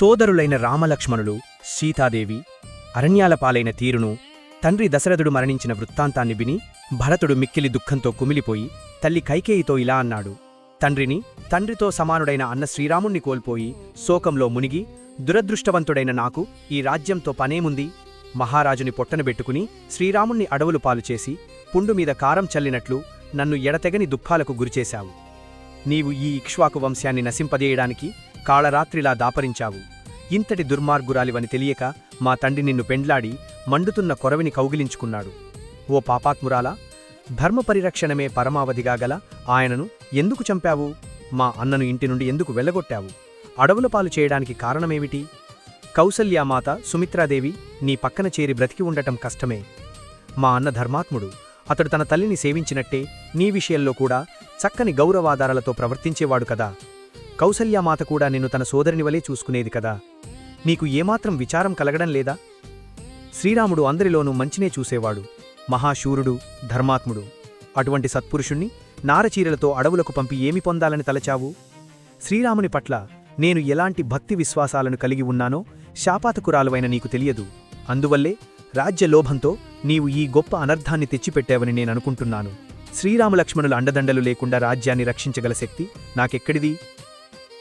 సోదరులైన రామలక్ష్మణులు సీతాదేవి అరణ్యాల పాలైన తీరును తండ్రి దశరథుడు మరణించిన వృత్తాంతాన్ని విని భరతుడు మిక్కిలి దుఃఖంతో కుమిలిపోయి తల్లి కైకేయితో ఇలా అన్నాడు. తండ్రిని తండ్రితో సమానుడైన అన్న శ్రీరాముణ్ణి కోల్పోయి శోకంలో మునిగి దురదృష్టవంతుడైన నాకు ఈ రాజ్యంతో పనేముంది? మహారాజుని పొట్టనబెట్టుకుని శ్రీరాముణ్ణి అడవులు పాలుచేసి పుండు మీద కారం చల్లినట్లు నన్ను ఎడతెగని దుఃఖాలకు గురిచేశావు. నీవు ఈ ఇక్ష్వాకు వంశాన్ని నశింపజేయడానికి కాళరాత్రిలా దాపరించావు. ఇంతటి దుర్మార్గురాలివని తెలియక మా తండ్రి నిన్ను పెండ్లాడి మండుతున్న కొరవిని కౌగిలించుకున్నాడు. ఓ పాపాత్మురాలా ధర్మపరిరక్షణమే పరమావధిగా గల ఆయనను ఎందుకు చంపావు? మా అన్నను ఇంటి నుండి ఎందుకు వెళ్ళగొట్టావు? అడవుల పాలు చేయడానికి కారణమేమిటి? కౌసల్యామాత సుమిత్రాదేవి నీ పక్కన చేరి బ్రతికి ఉండటం కష్టమే. మా అన్న ధర్మాత్ముడు అతడు తన తల్లిని సేవించినట్టే నీ విషయంలో కూడా చక్కని గౌరవాధారాలతో ప్రవర్తించేవాడు కదా. కౌసల్యామాత కూడా నిన్ను తన సోదరిని వలె చూసుకునేది కదా. నీకు ఏమాత్రం విచారం కలగడం లేదా? శ్రీరాముడు అందరిలోనూ మంచినే చూసేవాడు. మహాశూరుడు ధర్మాత్ముడు. అటువంటి సత్పురుషుణ్ణి నారచీరలతో అడవులకు పంపి ఏమి పొందాలని తలచావు? శ్రీరాముని పట్ల నేను ఎలాంటి భక్తి విశ్వాసాలను కలిగి ఉన్నానో శాపాతకురాలువైన నీకు తెలియదు. అందువల్లే రాజ్యలోభంతో నీవు ఈ గొప్ప అనర్థాన్ని తెచ్చిపెట్టావని నేననుకుంటున్నాను శ్రీరామలక్ష్మణుల అండదండలు లేకుండా రాజ్యాన్ని రక్షించగల శక్తి నాకెక్కడిది?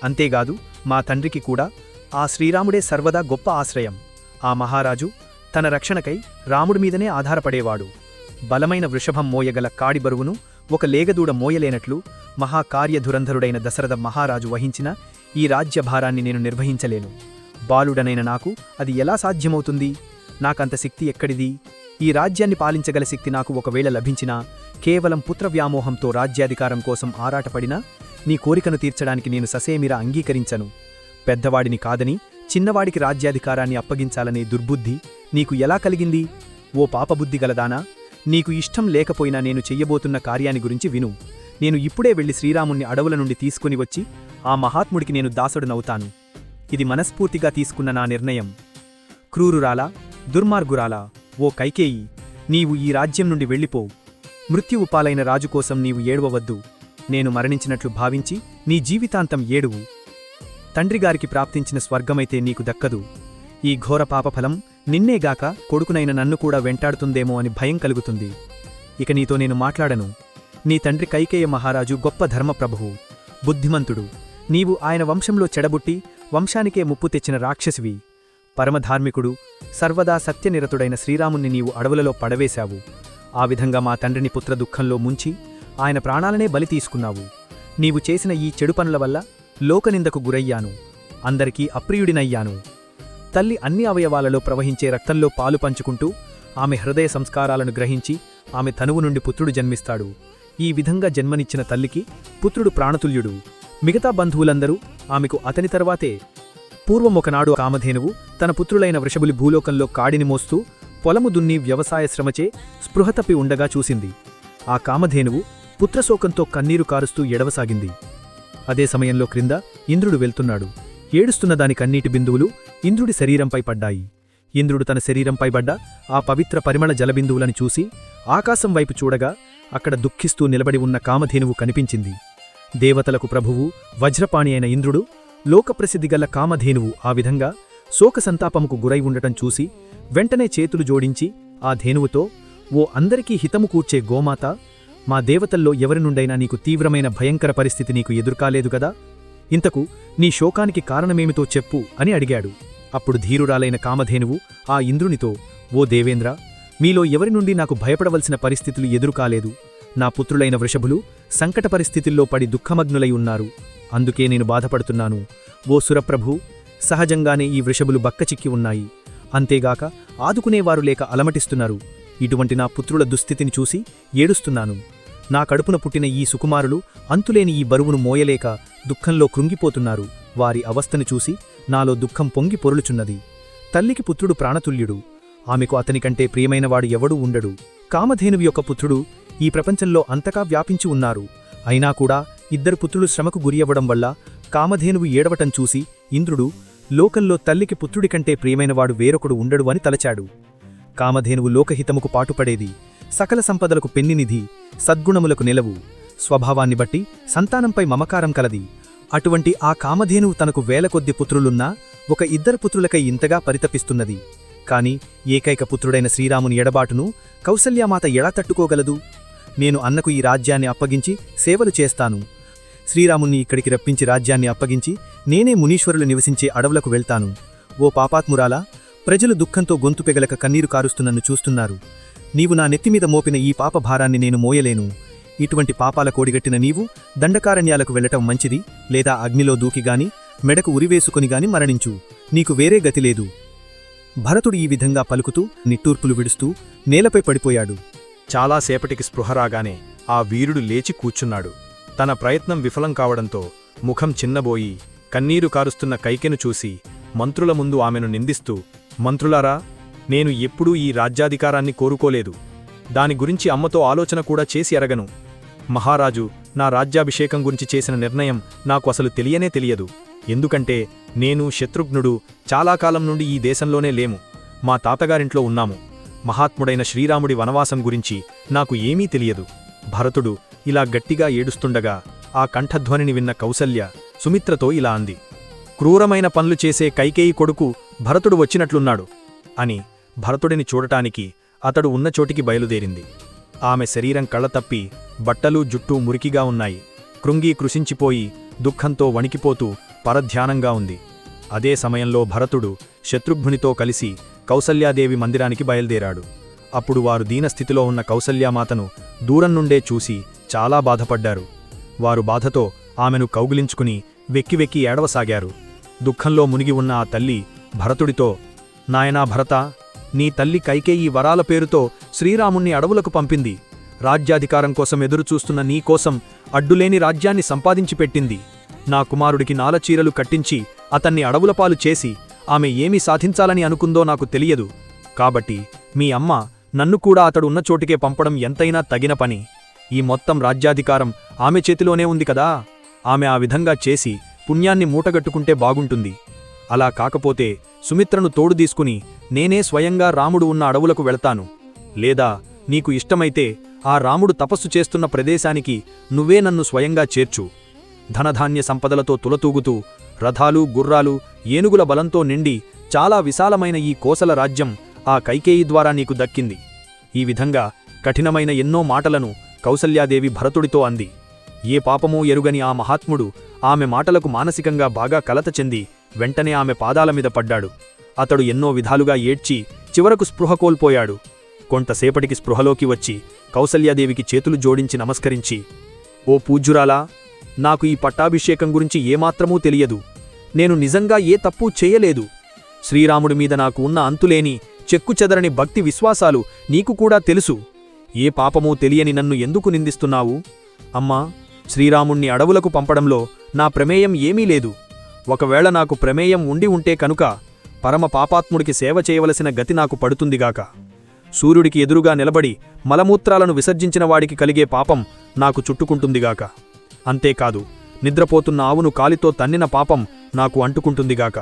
అంతేగాదు మా తండ్రికి కూడా ఆ శ్రీరాముడే సర్వదా గొప్ప ఆశ్రయం. ఆ మహారాజు తన రక్షణకై రాముడి మీదనే ఆధారపడేవాడు. బలమైన వృషభం మోయగల కాడి బరువును ఒక లేగదూడ మోయలేనట్లు మహాకార్యధురంధరుడైన దశరథ మహారాజు వహించిన ఈ రాజ్యభారాన్ని నేను నిర్వహించలేను. బాలుడనైన నాకు అది ఎలా సాధ్యమవుతుంది? నాకంత శక్తి ఎక్కడిది? ఈ రాజ్యాన్ని పాలించగల శక్తి నాకు ఒకవేళ లభించినా కేవలం పుత్రవ్యామోహంతో రాజ్యాధికారం కోసం ఆరాటపడినా నీ కోరికను తీర్చడానికి నేను ససేమిరా అంగీకరించను. పెద్దవాడిని కాదని చిన్నవాడికి రాజ్యాధికారాన్ని అప్పగించాలనే దుర్బుద్ధి నీకు ఎలా కలిగింది? ఓ పాపబుద్ధి గలదానా? నీకు ఇష్టం లేకపోయినా నేను చెయ్యబోతున్న కార్యాన్ని గురించి విను. నేను ఇప్పుడే వెళ్ళి శ్రీరాముణ్ణి అడవుల నుండి తీసుకుని వచ్చి ఆ మహాత్ముడికి నేను దాసుడునవుతాను. ఇది మనస్ఫూర్తిగా తీసుకున్న నా నిర్ణయం. క్రూరురాలా దుర్మార్గురాలా ఓ కైకేయి నీవు ఈ రాజ్యం నుండి వెళ్ళిపో. మృత్యువు పాలైన రాజు కోసం నీవు ఏడవవద్దు. నేను మరణించినట్లు భావించి నీ జీవితాంతం ఏడువు. తండ్రిగారికి ప్రాప్తించిన స్వర్గమైతే నీకు దక్కదు. ఈ ఘోర పాపఫలం నిన్నేగాక కొడుకునైన నన్ను కూడా వెంటాడుతుందేమో అని భయం కలుగుతుంది. ఇక నీతో నేను మాట్లాడను. నీ తండ్రి కైకేయ మహారాజు గొప్ప ధర్మప్రభువు బుద్ధిమంతుడు. నీవు ఆయన వంశంలో చెడబుట్టి వంశానికే ముప్పు తెచ్చిన రాక్షసివి. పరమధార్మికుడు సర్వదా సత్యనిరతుడైన శ్రీరాముణ్ణి నీవు అడవులలో పడవేశావు. ఆ విధంగా మా తండ్రిని పుత్ర దుఃఖంలో ముంచి ఆయన ప్రాణాలనే బలి తీసుకున్నావు. నీవు చేసిన ఈ చెడు పనుల వల్ల లోకనిందకు గురయ్యాను. అందరికీ అప్రియుడినయ్యాను. తల్లి అన్ని అవయవాలలో ప్రవహించే రక్తంలో పాలు పంచుకుంటూ ఆమె హృదయ సంస్కారాలను గ్రహించి ఆమె తనువు నుండి పుత్రుడు జన్మిస్తాడు. ఈ విధంగా జన్మనిచ్చిన తల్లికి పుత్రుడు ప్రాణతుల్యుడు. మిగతా బంధువులందరూ ఆమెకు అతని తర్వాతే. పూర్వం ఒకనాడు కామధేనువు తన పుత్రులైన వృషభులి భూలోకంలో కాడిని మోస్తూ పొలము దున్ని వ్యవసాయ శ్రమచే స్పృహతప్పి ఉండగా చూసింది. ఆ కామధేనువు పుత్రశోకంతో కన్నీరు కారుస్తూ ఎడవసాగింది. అదే సమయంలో క్రింద ఇంద్రుడు వెళ్తున్నాడు. ఏడుస్తున్న దాని కన్నీటి బిందువులు ఇంద్రుడి శరీరంపై పడ్డాయి. ఇంద్రుడు తన శరీరంపై పడ్డ ఆ పవిత్ర పరిమళ జలబిందువులను చూసి ఆకాశం వైపు చూడగా అక్కడ దుఃఖిస్తూ నిలబడి ఉన్న కామధేనువు కనిపించింది. దేవతలకు ప్రభువు వజ్రపాణి అయిన ఇంద్రుడు లోకప్రసిద్ధిగల కామధేనువు ఆ విధంగా శోకసంతాపముకు గురై ఉండటం చూసి వెంటనే చేతులు జోడించి ఆ ధేనువుతో ఓ అందరికీ హితము కూర్చే గోమాత మా దేవతల్లో ఎవరి నుండైనా నీకు తీవ్రమైన భయంకర పరిస్థితి నీకు ఎదుర్కాలేదు గదా ఇంతకు నీ శోకానికి కారణమేమితో చెప్పు అని అడిగాడు. అప్పుడు ధీరురాలైన కామధేనువు ఆ ఇంద్రునితో ఓ దేవేంద్ర మీలో ఎవరి నుండి నాకు భయపడవలసిన పరిస్థితులు ఎదురుకాలేదు? నా పుత్రులైన వృషభులు సంకట పరిస్థితుల్లో పడి దుఃఖమగ్నులై ఉన్నారు. అందుకే నేను బాధపడుతున్నాను. ఓ సురప్రభు సహజంగానే ఈ వృషభులు బక్కచిక్కి ఉన్నాయి. అంతేగాక ఆదుకునేవారు లేక అలమటిస్తున్నారు. ఇటువంటి నా పుత్రుల దుస్థితిని చూసి ఏడుస్తున్నాను. నా కడుపున పుట్టిన ఈ సుకుమారులు అంతులేని ఈ బరువును మోయలేక దుఃఖంలో కృంగిపోతున్నారు. వారి అవస్థను చూసి నాలో దుఃఖం పొంగి పొరులుచున్నది. తల్లికి పుత్రుడు ప్రాణతుల్యుడు. ఆమెకు అతనికంటే ప్రియమైనవాడు ఎవడూ ఉండడు. కామధేనువి యొక్క పుత్రుడు ఈ ప్రపంచంలో అంతగా వ్యాపించి ఉన్నారు. అయినా కూడా ఇద్దరు పుత్రులు శ్రమకు గురియవ్వడం వల్ల కామధేనువు ఏడవటం చూసి ఇంద్రుడు లోకంలో తల్లికి పుత్రుడికంటే ప్రియమైనవాడు వేరొకడు ఉండడు అని తలచాడు. కామధేనువు లోకహితముకు పాటుపడేది. సకల సంపదలకు పెన్నినిధి సద్గుణములకు నిలవు. స్వభావాన్ని బట్టి సంతానంపై మమకారం కలది. అటువంటి ఆ కామధేనువు తనకు వేలకొద్ది పుత్రులున్నా ఒక ఇద్దరు పుత్రులకై ఇంతగా పరితపిస్తున్నది. కాని ఏకైక పుత్రుడైన శ్రీరాముని ఎడబాటును కౌసల్యామాత ఎలా తట్టుకోగలదు? నేను అన్నకు ఈ రాజ్యాన్ని అప్పగించి సేవలు చేస్తాను. శ్రీరాముణ్ణి ఇక్కడికి రప్పించి రాజ్యాన్ని అప్పగించి నేనే మునీశ్వరులు నివసించే అడవులకు వెళ్తాను. ఓ పాపాత్మురాలా ప్రజలు దుఃఖంతో గొంతు పెగలక కన్నీరు కారుస్తున్నన్ను చూస్తున్నారు. నీవు నా నెత్తిమీద మోపిన ఈ పాప భారాన్ని నేను మోయలేను. ఇటువంటి పాపాల కోడిగట్టిన నీవు దండకారణ్యాలకు వెళ్ళటం మంచిది లేదా అగ్నిలో దూకిగాని మెడకు ఉరివేసుకునిగాని మరణించు. నీకు వేరే గతి లేదు. భరతుడు ఈ విధంగా పలుకుతూ నిట్టూర్పులు విడుస్తూ నేలపై పడిపోయాడు. చాలాసేపటికి స్పృహ రాగానే ఆ వీరుడు లేచి కూర్చున్నాడు. తన ప్రయత్నం విఫలం కావడంతో ముఖం చిన్నబోయి కన్నీరు కారుస్తున్న కైకెను చూసి మంత్రుల ముందు ఆమెను నిందిస్తూ మంత్రులారా నేను ఎప్పుడూ ఈ రాజ్యాధికారాన్ని కోరుకోలేదు. దాని గురించి అమ్మతో ఆలోచన కూడా చేసి ఎరగను. మహారాజు నా రాజ్యాభిషేకం గురించి చేసిన నిర్ణయం నాకు అసలు తెలియనే తెలియదు. ఎందుకంటే నేను శత్రుఘ్నుడు చాలా కాలం నుండి ఈ దేశంలోనే లేము. మా తాతగారింట్లో ఉన్నాము. మహాత్ముడైన శ్రీరాముడి వనవాసం గురించి నాకు ఏమీ తెలియదు. భరతుడు ఇలా గట్టిగా ఏడుస్తుండగా ఆ కంఠధ్వనిని విన్న కౌసల్య సుమిత్రతో ఇలా అంది. క్రూరమైన పనులు చేసే కైకేయి కొడుకు భరతుడు వచ్చినట్లున్నాడు అని భరతుడిని చూడటానికి అతడు ఉన్న చోటికి బయలుదేరింది. ఆమె శరీరం కళ్ళతప్పి బట్టలు జుట్టూ మురికిగా ఉన్నాయి. కృంగి కృశించిపోయి దుఃఖంతో వణికిపోతూ పరధ్యానంగా ఉంది. అదే సమయంలో భరతుడు శత్రుఘ్నునితో కలిసి కౌసల్యాదేవి మందిరానికి బయలుదేరాడు. అప్పుడు వారు దీనస్థితిలో ఉన్న కౌసల్యామాతను దూరం నుండే చూసి చాలా బాధపడ్డారు. వారు బాధతో ఆమెను కౌగిలించుకుని వెక్కి వెక్కి ఏడవసాగారు. దుఃఖంలో మునిగి ఉన్న ఆ తల్లి భరతుడితో నాయనా భరత నీ తల్లి కైకేయి వరాల పేరుతో శ్రీరాముణ్ణి అడవులకు పంపింది. రాజ్యాధికారం కోసం ఎదురుచూస్తున్న నీకోసం అడ్డులేని రాజ్యాన్ని సంపాదించి పెట్టింది. నా కుమారుడికి నాలచీరలు కట్టించి అతన్ని అడవులపాలు చేసి ఆమె ఏమి సాధించాలని అనుకుందో నాకు తెలియదు. కాబట్టి మీ అమ్మ నన్ను కూడా అతడు ఉన్న చోటికే పంపడం ఎంతైనా తగిన పని. ఈ మొత్తం రాజ్యాధికారం ఆమె చేతిలోనే ఉంది కదా? ఆమె ఆ విధంగా చేసి పుణ్యాన్ని మూటగట్టుకుంటే బాగుంటుంది. అలా కాకపోతే సుమిత్రను తోడు తీసుకుని నేనే స్వయంగా రాముడు ఉన్న అడవులకు వెళ్తాను. లేదా నీకు ఇష్టమైతే ఆ రాముడు తపస్సు చేస్తున్న ప్రదేశానికి నువ్వే నన్ను స్వయంగా చేర్చు. ధనధాన్య సంపదలతో తులతూగుతూ రథాలు గుర్రాలు ఏనుగుల బలంతో నిండి చాలా విశాలమైన ఈ కోసల రాజ్యం ఆ కైకేయి ద్వారా నీకు దక్కింది. ఈ విధంగా కఠినమైన ఎన్నో మాటలను కౌసల్యాదేవి భరతుడితో అంది. ఏ పాపమూ ఎరుగని ఆ మహాత్ముడు ఆమె మాటలకు మానసికంగా బాగా కలత చెంది వెంటనే ఆమె పాదాల మీద పడ్డాడు. అతడు ఎన్నో విధాలుగా ఏడ్చి చివరకు స్పృహ కోల్పోయాడు. కొంతసేపటికి స్పృహలోకి వచ్చి కౌసల్యాదేవికి చేతులు జోడించి నమస్కరించి ఓ పూజ్యురాలా నాకు ఈ పట్టాభిషేకం గురించి ఏమాత్రమూ తెలియదు. నేను నిజంగా ఏ తప్పూ చేయలేదు. శ్రీరాముడి మీద నాకు ఉన్న అంతులేని చెక్కుచెదరని భక్తి విశ్వాసాలు నీకు కూడా తెలుసు. ఏ పాపమూ తెలియని నన్ను ఎందుకు నిందిస్తున్నావు? అమ్మా శ్రీరాముణ్ణి అడవులకు పంపడంలో నా ప్రమేయం ఏమీ లేదు. ఒకవేళ నాకు ప్రమేయం ఉండి ఉంటే కనుక పరమ పాపాత్ముడికి సేవ చేయవలసిన గతి నాకు పడుతుందిగాక సూర్యుడికి ఎదురుగా నిలబడి మలమూత్రాలను విసర్జించిన వాడికి కలిగే పాపం నాకు చుట్టుకుంటుందిగాక అంతేకాదు నిద్రపోతున్న ఆవును కాలితో తన్నిన పాపం నాకు అంటుకుంటుందిగాక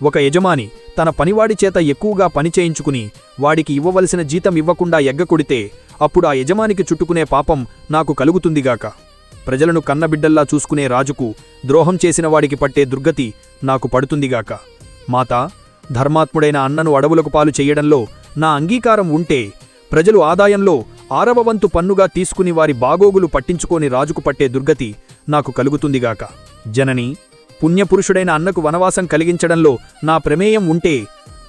ఒక యజమాని తన పనివాడి చేత ఎక్కువగా పనిచేయించుకుని వాడికి ఇవ్వవలసిన జీతం ఇవ్వకుండా ఎగ్గకొడితే అప్పుడు ఆ యజమానికి చుట్టుకునే పాపం నాకు కలుగుతుందిగాక ప్రజలను కన్నబిడ్డల్లా చూసుకునే రాజుకు ద్రోహం చేసిన వాడికి పట్టే దుర్గతి నాకు పడుతుందిగాక మాతా ధర్మాత్ముడైన అన్నను అడవులకు పాలు చెయ్యడంలో నా అంగీకారం ఉంటే ప్రజలు ఆదాయంలో ఆరవ వంతు పన్నుగా తీసుకుని వారి బాగోగులు పట్టించుకోని రాజుకు పట్టే దుర్గతి నాకు కలుగుతుందిగాక జనని పుణ్యపురుషుడైన అన్నకు వనవాసం కలిగించడంలో నా ప్రమేయం ఉంటే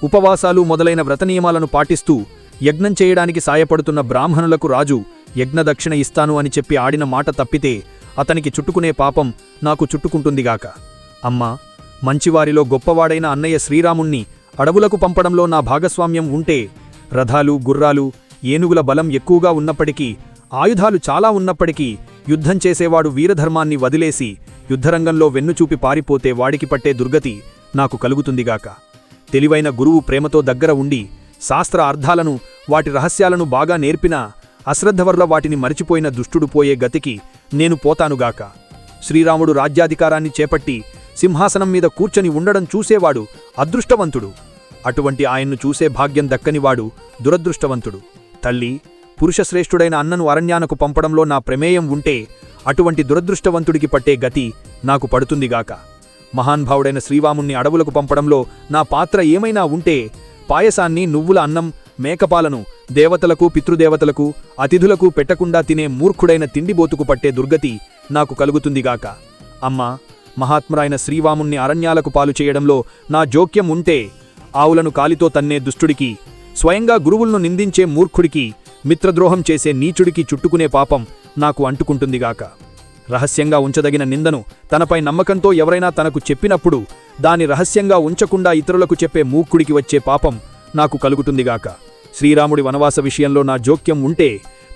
ఉపవాసాలు మొదలైన వ్రతనియమాలను పాటిస్తూ యజ్ఞం చేయడానికి సాయపడుతున్న బ్రాహ్మణులకు రాజు యజ్ఞదక్షిణ ఇస్తాను అని చెప్పి ఆడిన మాట తప్పితే అతనికి చుట్టుకునే పాపం నాకు చుట్టుకుంటుందిగాక అమ్మా మంచివారిలో గొప్పవాడైన అన్నయ్య శ్రీరాముణ్ణి అడవులకు పంపడంలో నా భాగస్వామ్యం ఉంటే రథాలు గుర్రాలు ఏనుగుల బలం ఎక్కువగా ఉన్నప్పటికీ ఆయుధాలు చాలా ఉన్నప్పటికీ యుద్ధం చేసేవాడు వీరధర్మాన్ని వదిలేసి యుద్ధరంగంలో వెన్నుచూపి పారిపోతే వాడికి పట్టే దుర్గతి నాకు కలుగుతుందిగాక తెలివైన గురువు ప్రేమతో దగ్గర ఉండి శాస్త్ర అర్థాలను వాటి రహస్యాలను బాగా నేర్పినా అశ్రద్ధ వల్ల వాటిని మరిచిపోయిన దుష్టుడు పోయే గతికి నేను పోతానుగాక శ్రీరాముడు రాజ్యాధికారాన్ని చేపట్టి సింహాసనం మీద కూర్చొని ఉండడం చూసేవాడు అదృష్టవంతుడు. అటువంటి ఆయన్ను చూసే భాగ్యం దక్కనివాడు దురదృష్టవంతుడు. తల్లి పురుషశ్రేష్ఠుడైన అన్నను అరణ్యానకు పంపడంలో నా ప్రమేయం ఉంటే అటువంటి దురదృష్టవంతుడికి పట్టే గతి నాకు పడుతుందిగాక మహాన్భావుడైన శ్రీవాముణ్ణి అడవులకు పంపడంలో నా పాత్ర ఏమైనా ఉంటే పాయసాన్ని నువ్వుల అన్నం మేకపాలను దేవతలకు పితృదేవతలకు అతిథులకు పెట్టకుండా తినే మూర్ఖుడైన తిండిబోతుకు పట్టే దుర్గతి నాకు కలుగుతుందిగాక అమ్మా మహాత్మురాయన శ్రీవాముణ్ణి అరణ్యాలకు పాలు చేయడంలో నా జోక్యం ఉంటే ఆవులను కాలితో తన్నే దుష్టుడికి స్వయంగా గురువులను నిందించే మూర్ఖుడికి మిత్రద్రోహం చేసే నీచుడికి చుట్టుకునే పాపం నాకు అంటుకుంటుందిగాక రహస్యంగా ఉంచదగిన నిందను తనపై నమ్మకంతో ఎవరైనా తనకు చెప్పినప్పుడు దాని రహస్యంగా ఉంచకుండా ఇతరులకు చెప్పే మూర్ఖుడికి వచ్చే పాపం నాకు కలుగుతుందిగాక శ్రీరాముడి వనవాస విషయంలో నా జోక్యం ఉంటే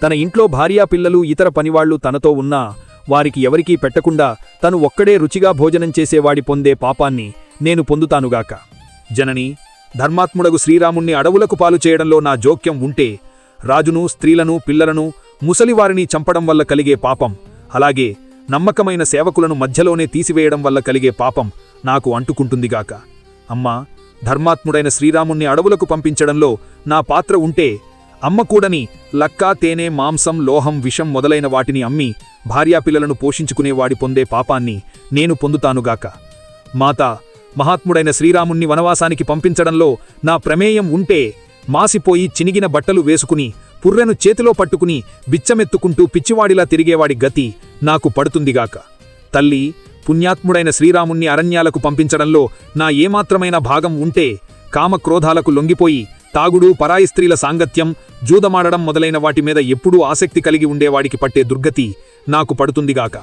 తన ఇంట్లో భార్యా పిల్లలు ఇతర పనివాళ్ళు తనతో ఉన్నా వారికి ఎవరికీ పెట్టకుండా తను ఒక్కడే రుచిగా భోజనం చేసేవాడి పొందే పాపాన్ని నేను పొందుతానుగాక జనని ధర్మాత్ముడగు శ్రీరాముణ్ణి అడవులకు పాలు చేయడంలో నా జోక్యం ఉంటే రాజును స్త్రీలను పిల్లలను ముసలివారిని చంపడం వల్ల కలిగే పాపం అలాగే నమ్మకమైన సేవకులను మధ్యలోనే తీసివేయడం వల్ల కలిగే పాపం నాకు అంటుకుంటుందిగాక అమ్మా ధర్మాత్ముడైన శ్రీరాముణ్ణి అడవులకు పంపించడంలో నా పాత్ర ఉంటే అమ్మకూడని లక్కా తేనె మాంసం లోహం విషం మొదలైన వాటిని అమ్మి భార్యాపిల్లలను పోషించుకునేవాడి పొందే పాపాన్ని నేను పొందుతానుగాక మాత మహాత్ముడైన శ్రీరాముణ్ణి వనవాసానికి పంపించడంలో నా ప్రమేయం ఉంటే మాసిపోయి చినిగిన బట్టలు వేసుకుని పుర్రెను చేతిలో పట్టుకుని బిచ్చమెత్తుకుంటూ పిచ్చివాడిలా తిరిగేవాడి గతి నాకు పడుతుందిగాక తల్లి పుణ్యాత్ముడైన శ్రీరాముణ్ణి అరణ్యాలకు పంపించడంలో నా ఏమాత్రమైన భాగం ఉంటే కామక్రోధాలకు లొంగిపోయి తాగుడు పరాయి స్త్రీల సాంగత్యం జూదమాడడం మొదలైన వాటి మీద ఎప్పుడూ ఆసక్తి కలిగి ఉండేవాడికి పట్టే దుర్గతి నాకు పడుతుందిగాక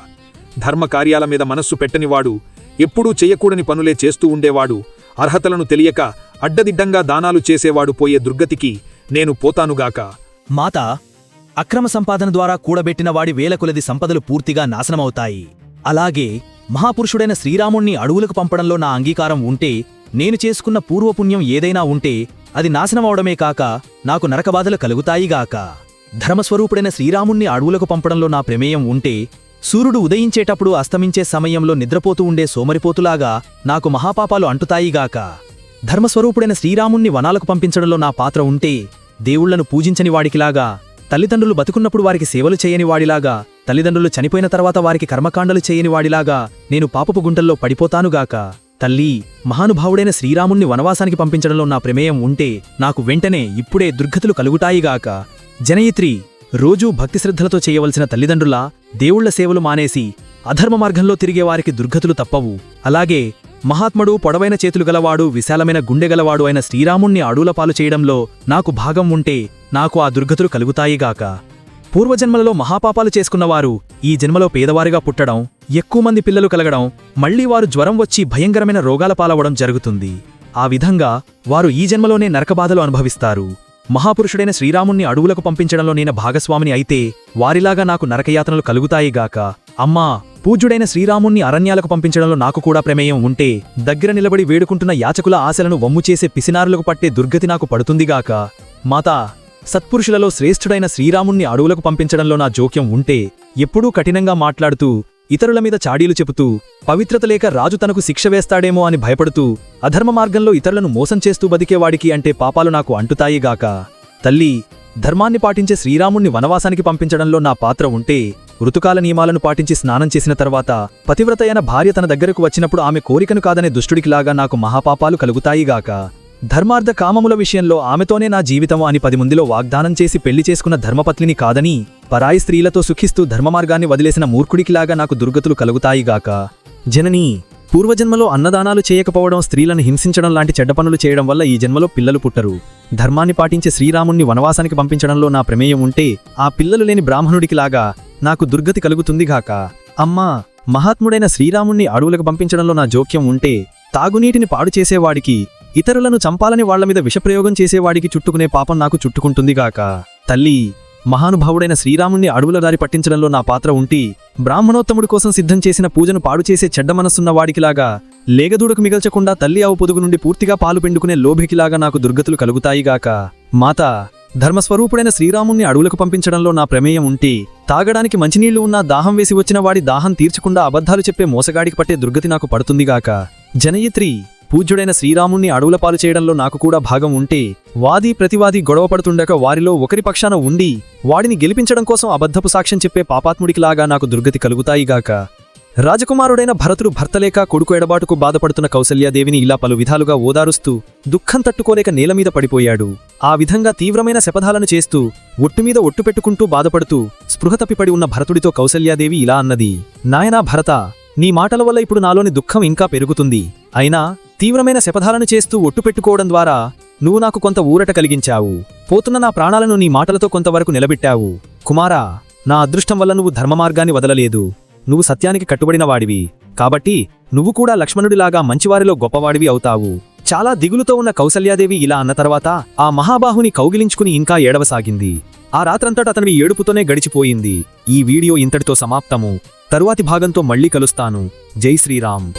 ధర్మకార్యాల మీద మనస్సు పెట్టనివాడు ఎప్పుడూ చేయకూడని పనులే చేస్తూ ఉండేవాడు అర్హతలను తెలియక అడ్డదిడ్డంగా దానాలు చేసేవాడు పోయే దుర్గతికి నేను పోతానుగాక మాత అక్రమ సంపాదన ద్వారా కూడబెట్టిన వాడి వేలకొలది సంపదలు పూర్తిగా నాశనమవుతాయి. అలాగే మహాపురుషుడైన శ్రీరాముణ్ణి అడవులకు పంపడంలో నా అంగీకారం ఉంటే నేను చేసుకున్న పూర్వపుణ్యం ఏదైనా ఉంటే అది నాశనమవడమే కాక నాకు నరకబాధలు కలుగుతాయిగాక ధర్మస్వరూపుడైన శ్రీరాముణ్ణి అడవులకు పంపడంలో నా ప్రమేయం ఉంటే సూర్యుడు ఉదయించేటప్పుడు అస్తమించే సమయంలో నిద్రపోతూ ఉండే సోమరిపోతులాగా నాకు మహాపాపాలు అంటుతాయిగాక ధర్మస్వరూపుడైన శ్రీరాముణ్ణి వనాలకు పంపించడంలో నా పాత్ర ఉంటే దేవుళ్ళను పూజించని వాడికిలాగా తల్లిదండ్రులు బతుకున్నప్పుడు వారికి సేవలు చేయని వాడిలాగా తల్లిదండ్రులు చనిపోయిన తర్వాత వారికి కర్మకాండలు చేయని వాడిలాగా నేను పాపపు గుంటల్లో పడిపోతానుగాక తల్లి మహానుభావుడైన శ్రీరాముణ్ణి వనవాసానికి పంపించడంలో నా ప్రమేయం ఉంటే నాకు వెంటనే ఇప్పుడే దుర్గతులు కలుగుటాయిగాక జనయిత్రి రోజూ భక్తి శ్రద్ధలతో చేయవలసిన తల్లిదండ్రులా దేవుళ్ళ సేవలు మానేసి అధర్మ మార్గంలో తిరిగే వారికి దుర్గతులు తప్పవు. అలాగే మహాత్ముడు పొడవైన చేతులు గలవాడు విశాలమైన గుండె గలవాడు అయిన శ్రీరాముణ్ణి అడవుల పాలు చేయడంలో నాకు భాగం ఉంటే నాకు ఆ దుర్గతులు కలుగుతాయిగాక పూర్వజన్మలలో మహాపాపాలు చేసుకున్నవారు ఈ జన్మలో పేదవారిగా పుట్టడం ఎక్కువ మంది పిల్లలు కలగడం మళ్ళీ వారు జ్వరం వచ్చి భయంకరమైన రోగాల పాలవడం జరుగుతుంది. ఆ విధంగా వారు ఈ జన్మలోనే నరకబాధలు అనుభవిస్తారు. మహాపురుషుడైన శ్రీరాముణ్ణి అడవులకు పంపించడంలో నేను భాగస్వామిని అయితే వారిలాగా నాకు నరకయాతనలు కలుగుతాయిగాక అమ్మా పూజ్యుడైన శ్రీరాముణ్ణి అరణ్యాలకు పంపించడంలో నాకు కూడా ప్రమేయం ఉంటే దగ్గర నిలబడి వేడుకుంటున్న యాచకుల ఆశలను వమ్ము చేసే పిసినారులకు పట్టే దుర్గతి నాకు పడుతుందిగాక మాతా సత్పురుషులలో శ్రేష్ఠుడైన శ్రీరాముణ్ణి అడవులకు పంపించడంలో నా జోక్యం ఉంటే ఎప్పుడూ కఠినంగా మాట్లాడుతూ ఇతరుల మీద చాడీలు చెబుతూ పవిత్రత లేక రాజు తనకు శిక్ష వేస్తాడేమో అని భయపడుతూ అధర్మ మార్గంలో ఇతరులను మోసం చేస్తూ బతికేవాడికి అంటే పాపాలు నాకు అంటుతాయిగాక తల్లి ధర్మాన్ని పాటించే శ్రీరాముణ్ణి వనవాసానికి పంపించడంలో నా పాత్ర ఉంటే ఋతుకాల నియమాలను పాటించి స్నానం చేసిన తర్వాత పతివ్రతయైన భార్య తన దగ్గరకు వచ్చినప్పుడు ఆమె కోరికను కాదనే దుష్టుడికిలాగా నాకు మహాపాపాలు కలుగుతాయిగాక ధర్మార్థ కామముల విషయంలో ఆమెతోనే నా జీవితం అని పది మందిలో వాగ్దానం చేసి పెళ్ళి చేసుకున్న ధర్మపత్లిని కాదని పరాయి స్త్రీలతో సుఖిస్తూ ధర్మమార్గాన్ని వదిలేసిన మూర్ఖుడికిలాగా నాకు దుర్గతులు కలుగుతాయిగాక జననీ పూర్వజన్మలో అన్నదానాలు చేయకపోవడం స్త్రీలను హింసించడం లాంటి చెడ్డ పనులు చేయడం వల్ల ఈ జన్మలో పిల్లలు పుట్టరు. ధర్మాన్ని పాటించే శ్రీరాముణ్ణి వనవాసానికి పంపించడంలో నా ప్రమేయం ఉంటే ఆ పిల్లలు లేని బ్రాహ్మణుడికిలాగా నాకు దుర్గతి కలుగుతుందిగాక అమ్మా మహాత్ముడైన శ్రీరాముణ్ణి అడవులకు పంపించడంలో నా జోక్యం ఉంటే తాగునీటిని పాడు చేసేవాడికి ఇతరులను చంపాలని వాళ్ళ మీద విషప్రయోగం చేసేవాడికి చుట్టుకునే పాపం నాకు చుట్టుకుంటుందిగాక తల్లి మహానుభావుడైన శ్రీరాముణ్ణి అడవుల దారి పట్టించడంలో నా పాత్ర ఉంటి బ్రాహ్మణోత్తముడి కోసం సిద్ధం చేసిన పూజను పాడు చేసే చెడ్డ మనస్సున్న వాడికిలాగా లేగదూడకు మిగల్చకుండా తల్లి ఆవు పొదుగు నుండి పూర్తిగా పాలు పిండుకునే లోభికిలాగా నాకు దుర్గతులు కలుగుతాయిగాక మాత ధర్మస్వరూపుడైన శ్రీరాముణ్ణి అడవులకు పంపించడంలో నా ప్రమేయం ఉంటే తాగడానికి మంచినీళ్ళు ఉన్నా దాహం వేసి వచ్చిన వాడి దాహం తీర్చకుండా అబద్ధాలు చెప్పే మోసగాడికి పట్టే దుర్గతి నాకు పడుతుందిగాక జనయిత్రి పూజ్యుడైన శ్రీరాముణ్ణి అడవులపాలు చేయడంలో నాకు కూడా భాగం ఉంటే వాది ప్రతివాది గొడవపడుతుండక వారిలో ఒకరి పక్షాన ఉండి వాడిని గెలిపించడం కోసం అబద్ధపు సాక్ష్యం చెప్పే పాపాత్ముడికిలాగా నాకు దుర్గతి కలుగుతాయిగాక రాజకుమారుడైన భరతుడు భర్తలేక కొడుకు ఎడబాటుకు బాధపడుతున్న కౌసల్యాదేవిని ఇలా పలు విధాలుగా ఓదారుస్తూ దుఃఖం తట్టుకోలేక నేలమీద పడిపోయాడు. ఆ విధంగా తీవ్రమైన శపథాలను చేస్తూ ఒట్టుమీద ఒట్టు పెట్టుకుంటూ బాధపడుతూ స్పృహ తప్పిపడి ఉన్న భరతుడితో కౌసల్యాదేవి ఇలా అన్నది నాయనా భరత నీ మాటల వల్ల ఇప్పుడు నాలోని దుఃఖం ఇంకా పెరుగుతుంది. అయినా తీవ్రమైన శపథాలను చేస్తూ ఒట్టుపెట్టుకోవడం ద్వారా నువ్వు నాకు కొంత ఊరట కలిగించావు. పోతున్న నా ప్రాణాలను నీ మాటలతో కొంతవరకు నిలబెట్టావు. కుమారా నా అదృష్టం వల్ల నువ్వు ధర్మమార్గాన్ని వదలలేదు. నువ్వు సత్యానికి కట్టుబడిన వాడివి. కాబట్టి నువ్వు కూడా లక్ష్మణుడిలాగా మంచివారిలో గొప్పవాడివి అవుతావు. చాలా దిగులుతో ఉన్న కౌసల్యాదేవి ఇలా అన్న తర్వాత ఆ మహాబాహుని కౌగిలించుకుని ఇంకా ఏడవసాగింది. ఆ రాత్రంతట అతనివి ఏడుపుతోనే గడిచిపోయింది. ఈ వీడియో ఇంతటితో సమాప్తము. తరువాతి భాగంతో మళ్ళీ కలుస్తాను. జై శ్రీరామ్.